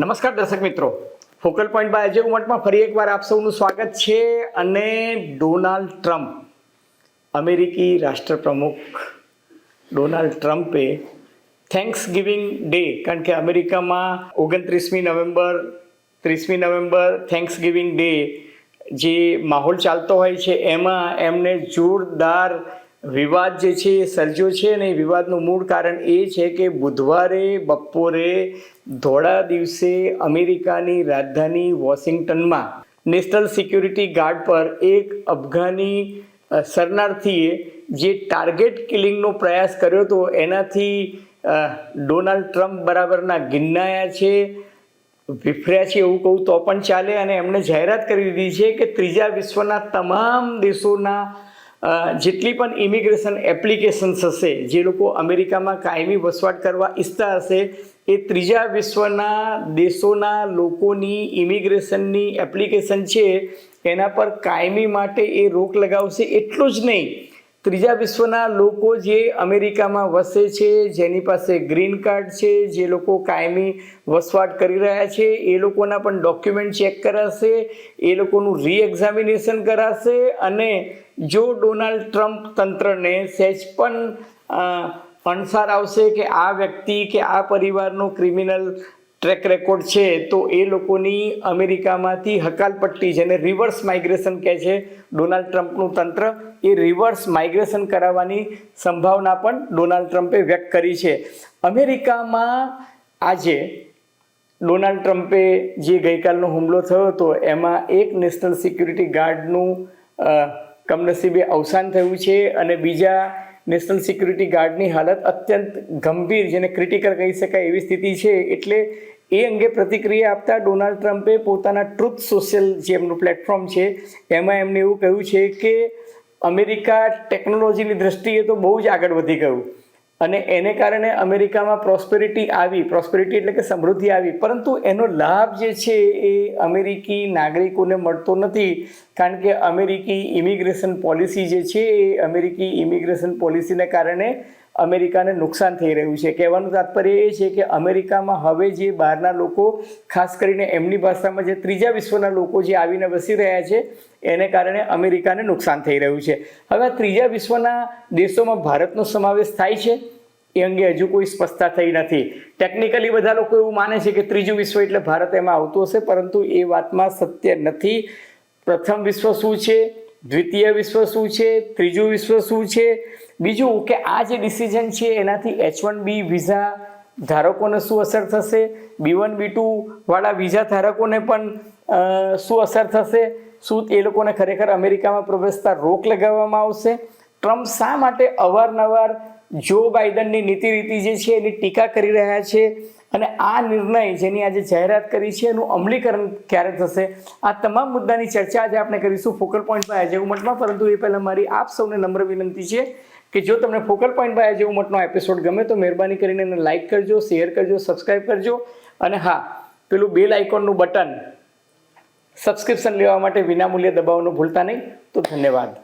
નમસ્કાર દર્શક મિત્રો. ફોકલ પોઈન્ટ બાય અજય ઉમટમાં ફરી એકવાર આપ સૌનું સ્વાગત છે અને ડોનાલ્ડ ટ્રમ્પ, અમેરિકી રાષ્ટ્રપ્રમુખ ડોનાલ્ડ ટ્રમ્પે થેન્ક્સ ગિવિંગ ડે કારણ કે અમેરિકામાં ઓગણત્રીસમી નવેમ્બર, ત્રીસમી નવેમ્બર થેન્ક્સ ગિવિંગ ડે જે માહોલ ચાલતો હોય છે, એમાં એમને જોરદાર વિવાદ જે છે એ સર્જ્યો છે અને વિવાદનું મૂળ કારણ એ છે કે બુધવારે, બપોરે, ધોળા દિવસે અમેરિકાની રાજધાની વોશિંગ્ટનમાં નેશનલ સિક્યુરિટી ગાર્ડ પર એક અફઘાની શરણાર્થીએ જે ટાર્ગેટ કિલિંગનો પ્રયાસ કર્યો હતો, એનાથી ડોનાલ્ડ ટ્રમ્પ બરાબરના ગિન્નાયા છે, વિફર્યા છે એવું કહું તો પણ ચાલે અને એમણે જાહેરાત કરી દીધી છે કે ત્રીજા વિશ્વના તમામ દેશોના જેટલી પણ ઇમિગ્રેશન એપ્લિકેશન્સ હશે, જે લોકો અમેરિકામાં કાયમી વસવાટ કરવા ઈચ્છતા હશે, એ ત્રીજા વિશ્વના દેશોના લોકોની ઇમિગ્રેશનની એપ્લિકેશન છે, એના પર કાયમી માટે એ રોક લગાવશે એટલું જ નહીં. ત્રીજા વિશ્વના લોકો જે અમેરિકામાં વસે છે, જેની પાસે ગ્રીન કાર્ડ છે, જે લોકો કાયમી વસવાટ કરી રહ્યા છે, એ લોકોના પણ ડોક્યુમેન્ટ ચેક કરાશે, એ લોકોનું રીએક્ઝામિનેશન કરાશે અને જો ડોનાલ્ડ ટ્રમ્પ તંત્રને સહેજ પણ અણસાર આવશે કે આ વ્યક્તિ કે આ પરિવારનું ક્રિમિનલ ટ્રેક રેકોર્ડ છે, તો એ લોકોની અમેરિકામાંથી હકાલપટ્ટી જેને રિવર્સ માઇગ્રેશન કહે છે, ડોનાલ્ડ ટ્રમ્પનું તંત્ર, એ રિવર્સ માઇગ્રેશન કરાવવાની સંભાવના પણ ડોનાલ્ડ ટ્રમ્પે વ્યક્ત કરી છે. અમેરિકામાં આજે ડોનાલ્ડ ટ્રમ્પે જે ગઈકાલનો હુમલો થયો હતો, એમાં એક નેશનલ સિક્યુરિટી ગાર્ડનું કમનસીબે અવસાન થયું છે અને બીજા નેશનલ સિક્યુરિટી ગાર્ડની હાલત અત્યંત ગંભીર જેને ક્રિટિકલ કહી શકાય એવી સ્થિતિ છે. એટલે એ અંગે પ્રતિક્રિયા આપતા ડોનાલ્ડ ટ્રમ્પે પોતાના ટ્રુથ સોશિયલ જે એમનું પ્લેટફોર્મ છે, એમાં એમને એવું કહ્યું છે કે અમેરિકા ટેકનોલોજીની દ્રષ્ટિએ તો બહુ જ આગળ વધી ગયું. અને એને કારણે અમેરિકામાં પ્રોસ્પેરિટી આવી. પ્રોસ્પેરિટી એટલે કે સમૃદ્ધિ આવી. પરંતુ એનો લાભ જે છે એ અમેરિકી નાગરિકોને મળતો નથી. કારણ કે અમેરિકી ઇમિગ્રેશન પોલિસી જે છે એ અમેરિકી ઇમિગ્રેશન પોલિસીને કારણે અમેરિકાને નુકસાન થઈ રહ્યું છે. કહેવાનું તાત્પર્ય એ છે કે અમેરિકામાં હવે જે બહારના લોકો, ખાસ કરીને એમની ભાષામાં જે ત્રીજા વિશ્વના લોકો જે આવીને વસી રહ્યા છે, એને કારણે અમેરિકાને નુકસાન થઈ રહ્યું છે. હવે ત્રીજા વિશ્વના દેશોમાં ભારતનો સમાવેશ થાય છે? એ અંગે હજુ કોઈ સ્પષ્ટતા થઈ નથી. ટેકનિકલી બધા લોકો એવું માને છે કે ત્રીજું વિશ્વ એટલે ભારત એમાં આવતું હશે, પરંતુ એ વાતમાં સત્ય નથી. પ્રથમ વિશ્વ શું છે? દ્વિતીય વિશ્વ શું છે? ત્રીજું વિશ્વ શું છે? બીજું કે આ જે ડિસિઝન છે એનાથી એચ વન બી વિઝા ધારકોને શું અસર થશે? બી વન બી ટુ વાળા વિઝા ધારકોને પણ શું અસર થશે? શું એ લોકોને ખરેખર અમેરિકામાં પ્રવેશતા રોક લગાવવામાં આવશે? ટ્રમ્પ શા માટે અવારનવાર જો બાઇડનની નીતિ રીતિ જે છે એની ટીકા કરી રહ્યા છે? અને આ નિર્ણય જેની આજે જાહેરાત કરી છે એનું અમલીકરણ ક્યારે થશે? આ તમામ મુદ્દાની ચર્ચા આજે આપણે કરીશું ફોકલ પોઈન્ટમાં અજય ઉમટમાં પરંતુ એ પહેલાં મારી આપ સૌને નમ્ર વિનંતી છે કે જો તમને ફોકલ પોઈન્ટ બાય અજય ઉમટનો એપિસોડ ગમે તો મહેરબાની કરીને એને લાઇક કરજો શેર કરજો સબસ્ક્રાઇબ કરજો. અને હા, પેલું બેલ આઇકોનનું બટન સબસ્ક્રિપ્શન લેવા માટે વિનામૂલ્યે દબાવવાનું ભૂલતા નહીં. તો ધન્યવાદ.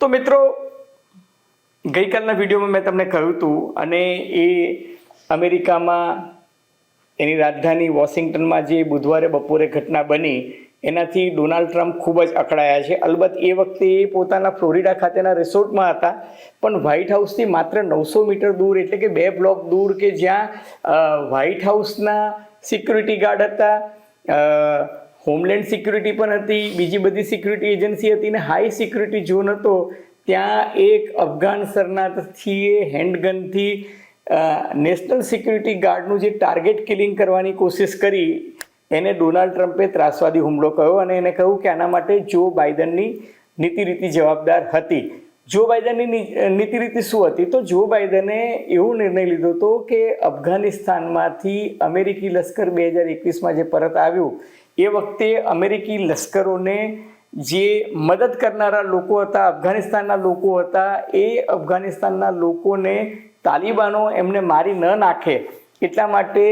તો મિત્રો, ગઈકાલના વિડીયોમાં મેં તમને કહ્યું હતું અને એ અમેરિકામાં એની રાજધાની વોશિંગ્ટનમાં જે બુધવારે બપોરે ઘટના બની, એનાથી ડોનાલ્ડ ટ્રમ્પ ખૂબ જ અકળાયા છે. અલબત્ત એ વખતે એ પોતાના ફ્લોરિડા ખાતેના રિસોર્ટમાં હતા, પણ વ્હાઇટ હાઉસથી માત્ર નવસો મીટર દૂર, એટલે કે બે બ્લોક દૂર કે જ્યાં વ્હાઇટ હાઉસના સિક્યુરિટી ગાર્ડ હતા હોમલેન્ડ સિક્યુરિટી પણ હતી, બીજી બધી સિક્યુરિટી એજન્સી હતી ને હાઈ સિક્યુરિટી ઝોન હતો, ત્યાં એક અફઘાન શરણાર્થીએ હેન્ડગનથી નેશનલ સિક્યુરિટી ગાર્ડનું જે ટાર્ગેટ કિલિંગ કરવાની કોશિશ કરી, એને ડોનાલ્ડ ટ્રમ્પે ત્રાસવાદી હુમલો કહ્યો અને એને કહ્યું કે આના માટે જો બાઇડનની નીતિ રીતિ જવાબદાર હતી. જો બાઇડનની નીતિ રીતિ શું હતી? તો જો બાઇડને એવો નિર્ણય લીધો હતો કે અફઘાનિસ્તાનમાંથી અમેરિકી લશ્કર બે હજાર એકવીસમાં જે પરત આવ્યું, એ વખતે અમેરિકી લશ્કરોને જે મદદ કરનારા લોકો હતા, અફઘાનિસ્તાનના લોકો હતા, એ અફઘાનિસ્તાનના લોકોને તાલિબાનો એમને મારી ન નાખે, એટલા માટે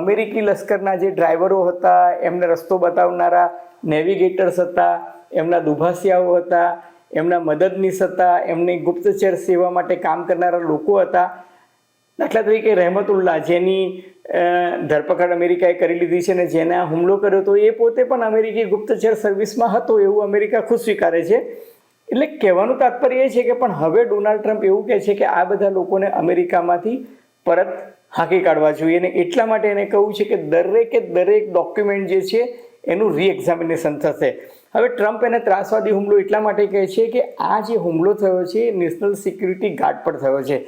અમેરિકી લશ્કરના જે ડ્રાઈવરો હતા, એમને રસ્તો બતાવનારા, નેવિગેટર્સ હતા, એમના દુભાસિયાઓ હતા, એમના મદદનીશ હતા, એમની ગુપ્તચર સેવા માટે કામ કરનારા લોકો હતા. દાખલા તરીકે રહેમતુલ્લા જેની ધરપકડ અમેરિકાએ કરી લીધી છે અને જેને હુમલો કર્યો હતો, એ પોતે પણ અમેરિકી ગુપ્તચર સર્વિસમાં હતો, એવું અમેરિકા ખુદ સ્વીકારે છે. એટલે કહેવાનું તાત્પર્ય એ છે કે પણ હવે ડોનાલ્ડ ટ્રમ્પ એવું કહે છે કે આ બધા લોકોને અમેરિકામાંથી પરત હાંકી કાઢવા જોઈએ અને એટલા માટે એને કહ્યું છે કે દરેકે દરેક ડોક્યુમેન્ટ જે છે એનું રીએક્ઝામિનેશન થશે. હવે ટ્રમ્પ એને ત્રાસવાદી હુમલો એટલા માટે કહે છે કે આ જે હુમલો થયો છે નેશનલ સિક્યુરિટી ગાર્ડ પર થયો છે.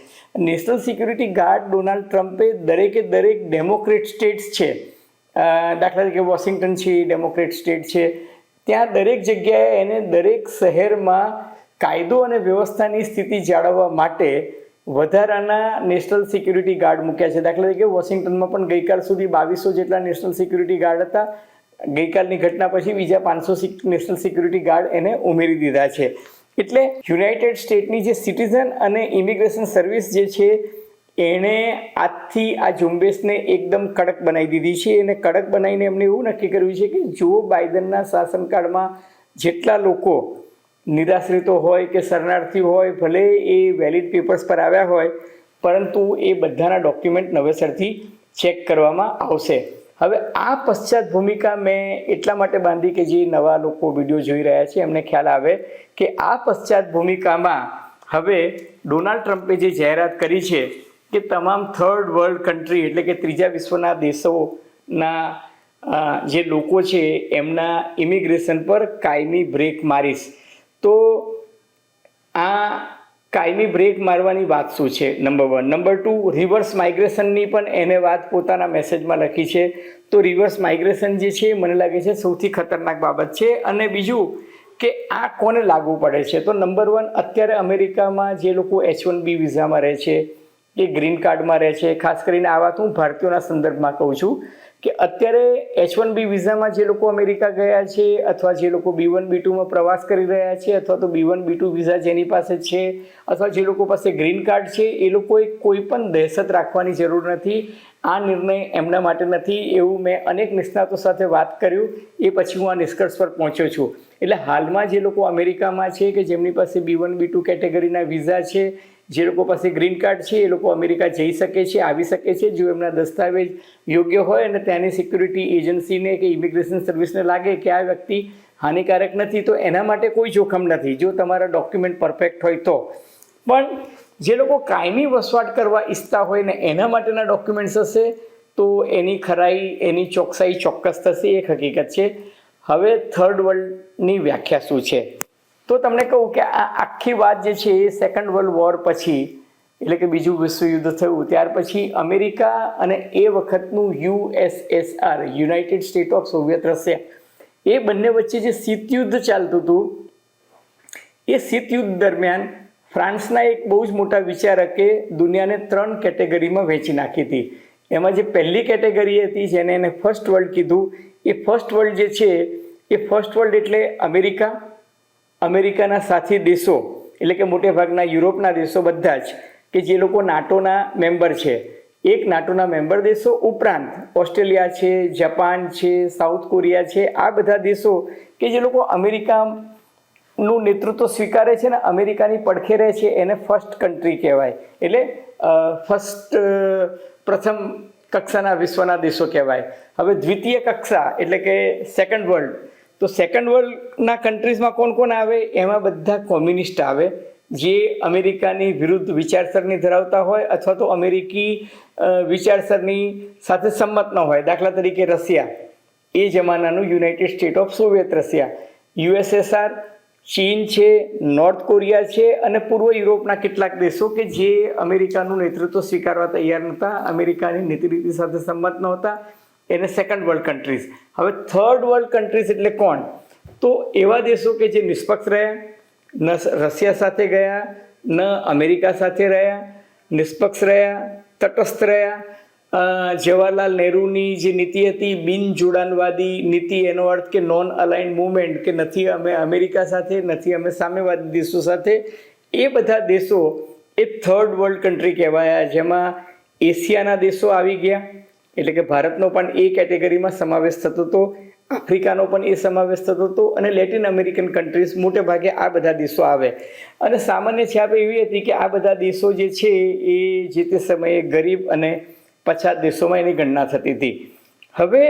નેશનલ સિક્યુરિટી ગાર્ડ ડોનાલ્ડ ટ્રમ્પે દરેકે દરેક ડેમોક્રેટ સ્ટેટ્સ છે. દાખલા તરીકે વોશિંગ્ટન છે ડેમોક્રેટ સ્ટેટ છે. ત્યાં દરેક જગ્યાએ એને દરેક શહેરમાં કાયદો અને વ્યવસ્થાની સ્થિતિ જાળવવા માટે વધારાના નેશનલ સિક્યુરિટી ગાર્ડ મૂક્યા છે. દાખલા તરીકે વોશિંગ્ટનમાં પણ ગઈકાલ સુધી બાવીસો જેટલા નેશનલ સિક્યુરિટી ગાર્ડ હતા. ગઈકાલની ઘટના પછી બીજા પાંચસો નેશનલ સિક્યુરિટી ગાર્ડ એને ઉમેરી દીધા છે. એટલે યુનાઇટેડ સ્ટેટની જે સિટીઝન અને ઇમિગ્રેશન સર્વિસ જે છે એણે આજથી આ ઝુંબેશને એકદમ કડક બનાવી દીધી છે અને કડક બનાવીને એમને એવું નક્કી કર્યું છે કે જો બાઇડનના શાસનકાળમાં જેટલા લોકો નિરાશ્રિતો હોય કે શરણાર્થી હોય, ભલે એ વેલિડ પેપર્સ પર આવ્યા હોય, પરંતુ એ બધાના ડોક્યુમેન્ટ નવેસરથી ચેક કરવામાં આવશે. હવે આ પશ્ચાત ભૂમિકા મેં એટલા માટે બાંધી કે જે નવા લોકો વીડિયો જોઈ રહ્યા છે, એમને ખ્યાલ આવે કે આ પશ્ચાત ભૂમિકામાં હવે ડોનાલ્ડ ટ્રમ્પે જે જાહેરાત કરી છે કે તમામ થર્ડ વર્લ્ડ કન્ટ્રી એટલે કે ત્રીજા વિશ્વના દેશોના જે લોકો છે એમના ઇમિગ્રેશન પર કાયમી બ્રેક મારીશ. તો આ કાયમી બ્રેક મારવાની વાત શું છે? Number one number two reverse માઇગ્રેશનની પણ એને વાત પોતાના મેસેજમાં લખી છે. તો રિવર્સ માઇગ્રેશન જે છે, મને લાગે છે સૌથી ખતરનાક બાબત છે. અને બીજું કે આ કોને લાગુ પડે છે? તો નંબર વન અત્યારે અમેરિકામાં જે લોકો એચ વન બી વિઝામાં રહે છે કે ગ્રીન કાર્ડમાં રહે છે. ખાસ કરીને આ વાત હું ભારતીયોના સંદર્ભમાં કહું છું કે અત્યારે એચ વન બી વિઝામાં જે લોકો અમેરિકા ગયા છે અથવા જે લોકો બી વન બી ટુમાં પ્રવાસ કરી રહ્યા છે અથવા તો B one B two visa જેની પાસે છે અથવા જે લોકો પાસે ગ્રીન કાર્ડ છે, એ લોકોએ કોઈ પણ દહેશત રાખવાની જરૂર નથી. આ નિર્ણય એમના માટે નથી એવું મેં અનેક નિષ્ણાતો સાથે વાત કર્યું. એ પછી હું આ નિષ્કર્ષ પર પહોંચ્યો છું. એટલે હાલમાં જે લોકો અમેરિકામાં છે કે જેમની પાસે બી વન બી ટુ કેટેગરીના વિઝા છે જે લોકો પાસે ગ્રીન કાર્ડ છે, એ લોકો અમેરિકા જઈ શકે છે, આવી શકે છે. જો એમના દસ્તાવેજ યોગ્ય હોય અને ત્યાંની સિક્યુરિટી એજન્સીને કે ઇમિગ્રેશન સર્વિસને લાગે કે આ વ્યક્તિ હાનિકારક નથી, તો એના માટે કોઈ જોખમ નથી. જો તમારા ડોક્યુમેન્ટ પરફેક્ટ હોય તો. પણ જે લોકો કાયમી વસવાટ કરવા ઈચ્છતા હોય ને એના માટેના ડોક્યુમેન્ટ્સ હશે, તો એની ખરાઈ, એની ચોકસાઈ ચોક્કસ થશે એક હકીકત છે. હવે થર્ડ વર્લ્ડની વ્યાખ્યા શું છે? તો તમને કહું કે આ આખી વાત જે છે એ સેકન્ડ વર્લ્ડ વોર પછી, એટલે કે બીજું વિશ્વયુદ્ધ થયું, ત્યાર પછી અમેરિકા અને એ વખતનું USSR united state of Soviet Russia એ બંને વચ્ચે જે શીતયુદ્ધ ચાલતું હતું, એ શીતયુદ્ધ દરમિયાન ફ્રાન્સના એક બહુ જ મોટા વિચારકે દુનિયાને ત્રણ કેટેગરીમાં વહેંચી નાખી હતી. એમાં જે પહેલી કેટેગરી હતી, જેને એને ફર્સ્ટ વર્લ્ડ કીધું, એ ફર્સ્ટ વર્લ્ડ જે છે, એ ફર્સ્ટ વર્લ્ડ એટલે અમેરિકા અમેરિકાના સાથી દેશો, એટલે કે મોટે ભાગના યુરોપના દેશો બધા જ, કે જે લોકો નાટોના મેમ્બર છે. એક નાટોના મેમ્બર દેશો ઉપરાંત ઓસ્ટ્રેલિયા છે, જાપાન છે, સાઉથ કોરિયા છે, આ બધા દેશો કે જે લોકો અમેરિકાનું નેતૃત્વ સ્વીકારે છે ને અમેરિકાની પડખે રહે છે, એને ફર્સ્ટ કન્ટ્રી કહેવાય. એટલે ફર્સ્ટ પ્રથમ કક્ષાના વિશ્વના દેશો કહેવાય. હવે દ્વિતીય કક્ષા, એટલે કે સેકન્ડ વર્લ્ડ તો સેકન્ડ વર્લ્ડના કન્ટ્રીઝમાં કોણ કોણ આવે? એમાં બધા કોમ્યુનિસ્ટ આવે, જે અમેરિકાની વિરુદ્ધ વિચારસરણી ધરાવતા હોય અથવા તો અમેરિકી વિચારસરણી સાથે સંમત ન હોય. દાખલા તરીકે રશિયા. એ જમાનાનું united state of Soviet Russia. USSR, ચીન છે, નોર્થ કોરિયા છે અને પૂર્વ યુરોપના કેટલાક દેશો કે જે અમેરિકાનું નેતૃત્વ સ્વીકારવા તૈયાર નહોતા, અમેરિકાની નીતિ સાથે સંમત નહોતા એને સેકન્ડ વર્લ્ડ કન્ટ્રીઝ હવે થર્ડ વર્લ્ડ કન્ટ્રીઝ એટલે કોણ? તો એવા દેશો કે જે નિષ્પક્ષ રહ્યા, ન રશિયા સાથે ગયા, ન અમેરિકા સાથે રહ્યા, નિષ્પક્ષ રહ્યા, તટસ્થ રહ્યા જવાહરલાલ નહેરુની જે નીતિ હતી, બિન જોડાણવાદી નીતિ, એનો અર્થ કે નોન અલાઇન મુવમેન્ટ કે નથી અમે અમેરિકા સાથે, નથી અમે સામ્યવાદી દેશો સાથે, એ બધા દેશો એ થર્ડ વર્લ્ડ કન્ટ્રી કહેવાયા, જેમાં એશિયાના દેશો આવી ગયા. એટલે કે ભારતનો પણ એ કેટેગરીમાં સમાવેશ થતો હતો, આફ્રિકાનો પણ એ સમાવેશ થતો હતો અને લેટિન અમેરિકન કન્ટ્રીઝ મોટે ભાગે આ બધા દેશો આવે. અને સામાન્ય છાપ એવી હતી કે આ બધા દેશો જે છે એ જે તે સમયે ગરીબ અને પછાત દેશોમાં એની ગણના થતી હતી. હવે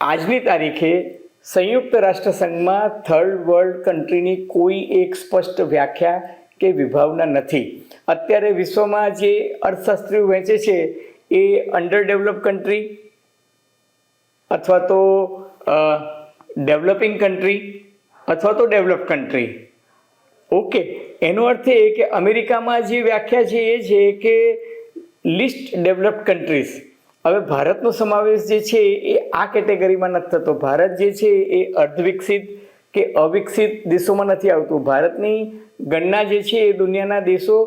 આજની તારીખે સંયુક્ત રાષ્ટ્ર સંઘમાં થર્ડ વર્લ્ડ કન્ટ્રીની કોઈ એક સ્પષ્ટ વ્યાખ્યા કે વિભાવના નથી. અત્યારે વિશ્વમાં જે અર્થશાસ્ત્રીઓ વહેંચે છે એ અંડર ડેવલપ કન્ટ્રી અથવા તો ડેવલપિંગ કન્ટ્રી અથવા તો ડેવલપ કન્ટ્રી ઓકે એનો અર્થ એ કે અમેરિકામાં જે વ્યાખ્યા છે એ છે કે લિસ્ટ ડેવલપ કન્ટ્રીઝ હવે ભારતનો સમાવેશ જે છે એ આ કેટેગરીમાં નથી થતો. ભારત જે છે એ અર્ધવિકસિત કે અવિકસિત દેશોમાં નથી આવતું. ભારતની ગણના જે છે એ દુનિયાના દેશો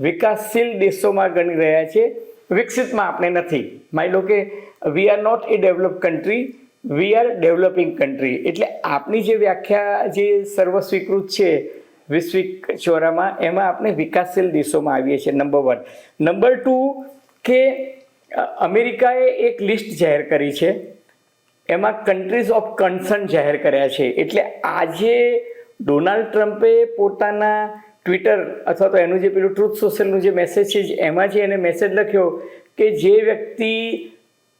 વિકાસશીલ દેશોમાં ગણી રહ્યા છે. વિકસિતમાં આપણે નથી. માની લો કે we are not a develop country we are developing country એટલે આપની જે વ્યાખ્યા જે સર્વસ્વીકૃત છે વૈશ્વિક ચોરામાં, એમાં આપણે વિકાસશીલ દેશોમાં આવીએ છીએ નંબર વન નંબર ટુ કે અમેરિકાએ એક લિસ્ટ જાહેર કરી છે. એમાં કન્ટ્રીઝ ઓફ કન્સર્ન જાહેર કર્યા છે. એટલે આજે ડોનાલ્ડ ટ્રમ્પે પોતાના ટ્વિટર અથવા તો એનું જે પેલું ટ્રુથ સોશિયલનું જે મેસેજ છે, એમાં જે એને મેસેજ લખ્યો કે જે વ્યક્તિ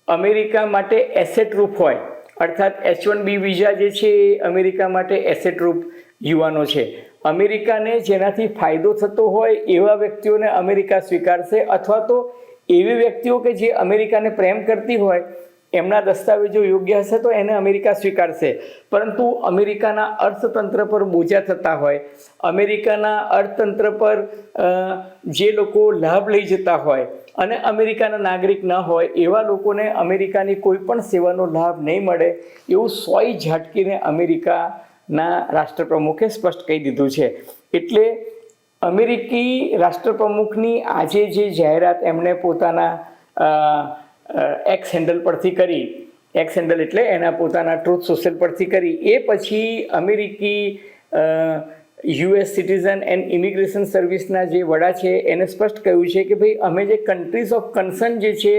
અમેરિકા માટે એસેટ રૂપ હોય, અર્થાત એચ વન બી વિઝા જે છે એ અમેરિકા માટે એસેટ રૂપ યુવાનો છે. અમેરિકાને જેનાથી ફાયદો થતો હોય એવા વ્યક્તિઓને અમેરિકા સ્વીકારશે અથવા તો એવી વ્યક્તિઓ કે જે અમેરિકાને પ્રેમ કરતી હોય એમના દસ્તાવેજો યોગ્ય હશે તો એને અમેરિકા સ્વીકારશે. પરંતુ અમેરિકાના અર્થતંત્ર પર બોજા થતા હોય, અમેરિકાના અર્થતંત્ર પર જે લોકો લાભ લઈ જતા હોય અને અમેરિકાના નાગરિક ન હોય, એવા લોકોને અમેરિકાની કોઈ પણ સેવાનો લાભ નહીં મળે એવું સોય ઝાટકીને અમેરિકાના રાષ્ટ્રપ્રમુખે સ્પષ્ટ કહી દીધું છે. એટલે અમેરિકી રાષ્ટ્રપ્રમુખની આજે જે જાહેરાત એમણે પોતાના એક્સ હેન્ડલ પરથી કરી. એક્સ હેન્ડલ એટલે એના પોતાના ટ્રુથ સોશિયલ પરથી કરી. એ પછી અમેરિકી યુએસ સિટીઝન એન્ડ ઇમિગ્રેશન સર્વિસના જે વડા છે, એને સ્પષ્ટ કહ્યું છે કે ભાઈ, અમે જે કન્ટ્રીઝ ઓફ કન્સર્ન જે છે,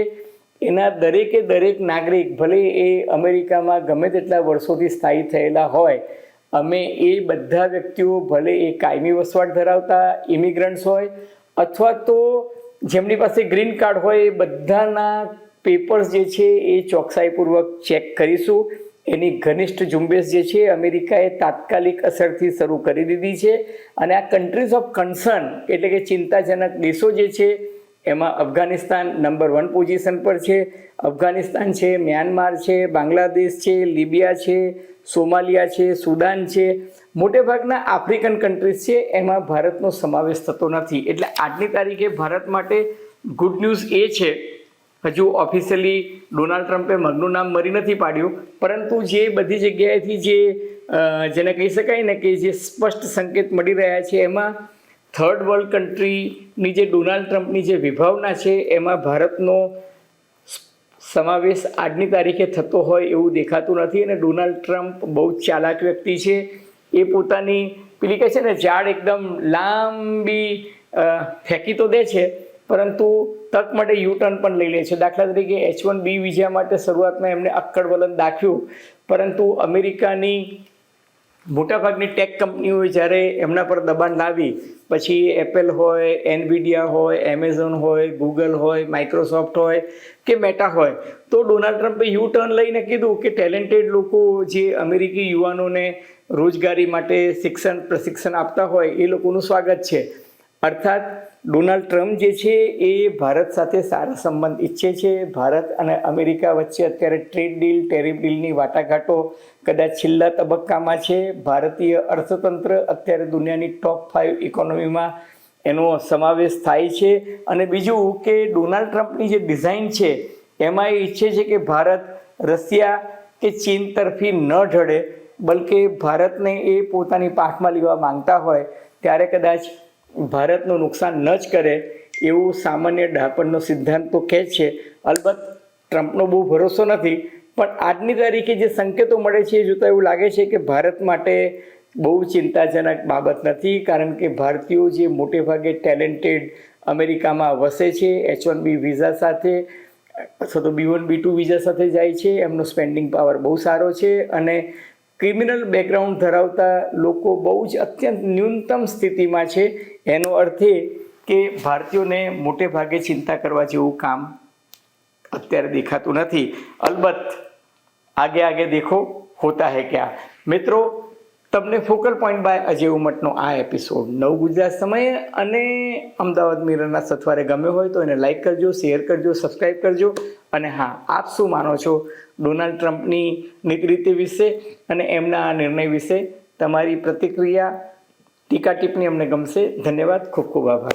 એના દરેકે દરેક નાગરિક, ભલે એ અમેરિકામાં ગમે તેટલા વર્ષોથી સ્થાયી થયેલા હોય, અમે એ બધા વ્યક્તિઓ ભલે એ કાયમી વસવાટ ધરાવતા ઇમિગ્રન્ટ્સ હોય, અથવા તો જેમની પાસે ગ્રીન કાર્ડ હોય, એ બધાના પેપર્સ જે છે એ ચોકસાઈપૂર્વક ચેક કરીશું. એની ઘનિષ્ઠ ઝુંબેશ જે છે અમેરિકાએ તાત્કાલિક અસરથી શરૂ કરી દીધી છે. અને આ કન્ટ્રીઝ ઓફ કન્સર્ન એટલે કે ચિંતાજનક દેશો જે છે, એમાં અફઘાનિસ્તાન નંબર વન પોઝિશન પર છે. અફઘાનિસ્તાન છે, મ્યાનમાર છે, બાંગ્લાદેશ છે, લિબિયા છે, સોમાલિયા છે, સુદાન છે. મોટે ભાગના આફ્રિકન કન્ટ્રીઝ છે, એમાં ભારતનો સમાવેશ થતો નથી. એટલે આજની તારીખે ભારત માટે ગુડ ન્યૂઝ એ છે હજુ ઓફિશિયલી ડોનાલ્ડ ટ્રમ્પે મગનું નામ મરી નથી પાડ્યું, પરંતુ જે બધી જગ્યાએથી જે જેને કહી શકાય ને કે જે સ્પષ્ટ સંકેત મળી રહ્યા છે, એમાં થર્ડ વર્લ્ડ કન્ટ્રીની જે ડોનાલ્ડ ટ્રમ્પની જે વિભાવના છે, એમાં ભારતનો સમાવેશ આજની તારીખે થતો હોય એવું દેખાતું નથી અને ડોનાલ્ડ ટ્રમ્પ બહુ ચાલાક વ્યક્તિ છે. એ પોતાની પેલી કહે છે ને, ઝાડ એકદમ લાંબી ફેંકી તો દે છે પરંતુ તક માટે યુ ટર્ન પણ લઈ લે છે. દાખલા તરીકે એચ વન બી વિઝા માટે શરૂઆતમાં એમણે અક્કડ વલણ દાખ્યું. પરંતુ અમેરિકાની મોટાભાગની ટેક કંપનીઓએ જ્યારે એમના પર દબાણ લાવી, પછી એપલ હોય, એનવીડિયા હોય, એમેઝોન હોય, ગૂગલ હોય, માઇક્રોસોફ્ટ હોય કે મેટા હોય, તો ડોનાલ્ડ ટ્રમ્પે યુ ટર્ન લઈને કીધું કે ટેલેન્ટેડ લોકો જે અમેરિકી યુવાનોને રોજગારી માટે શિક્ષણ, પ્રશિક્ષણ આપતા હોય એ લોકોનું સ્વાગત છે. અર્થાત ડોનાલ્ડ ટ્રમ્પ જે છે એ ભારત સાથે સારા સંબંધ ઈચ્છે છે. ભારત અને અમેરિકા વચ્ચે અત્યારે ટ્રેડ ડીલ, ટેરિફ ડીલની વાટાઘાટો કદાચ છેલ્લા તબક્કામાં છે. ભારતીય અર્થતંત્ર અત્યારે દુનિયાની ટોપ ફાઇવ ઇકોનોમીમાં એનો સમાવેશ થાય છે. અને બીજું કે ડોનાલ્ડ ટ્રમ્પની જે ડિઝાઇન છે, એમાં એ ઈચ્છે છે કે ભારત રશિયા કે ચીન તરફી ન ઢળે, બલકે ભારતને એ પોતાની પાઠમાં લેવા માંગતા હોય, ત્યારે કદાચ ભારતનું નુકસાન ન જ કરે એવું સામાન્ય ડાપણનો સિદ્ધાંત તો કહે છે. અલબત્ત ટ્રમ્પનો બહુ ભરોસો નથી, પણ આજની તારીખે જે સંકેતો મળે છે એ જોતાં એવું લાગે છે કે ભારત માટે બહુ ચિંતાજનક બાબત નથી, કારણ કે ભારતીયો જે મોટે ભાગે ટેલેન્ટેડ અમેરિકામાં વસે છે, એચ વન બી વિઝા સાથે, અથવા તો B one B two visa સાથે જાય છે, એમનો સ્પેન્ડિંગ પાવર બહુ સારો છે અને ક્રિમિનલ બેકગ્રાઉન્ડ ધરાવતા લોકો બહુ જ અત્યંત ન્યૂનતમ સ્થિતિમાં છે. એનો અર્થ એ કે ભારતીયોને મોટે ભાગે ચિંતા કરવા જેવું કામ અત્યારે દેખાતું નથી. અલબત્ત, આગે આગે દેખો, હોતા હે ક્યાં? મિત્રો તમને ફોકલ પોઈન્ટ બાય અજય ઉમટનો આ એપિસોડ નવ ગુજરાત સમયે અને અમદાવાદ મિરરના સથવારે ગમ્યો હોય તો એને લાઈક કરજો શેર કરજો સબસ્ક્રાઈબ કરજો. અને હા, આપ શું માનો છો ડોનાલ્ડ ટ્રમ્પની નીતિ વિશે અને એમના આ નિર્ણય વિશે? તમારી પ્રતિક્રિયા, ટીકા ટિપ્પણી અમને ગમશે. ધન્યવાદ. ખૂબ ખૂબ આભાર.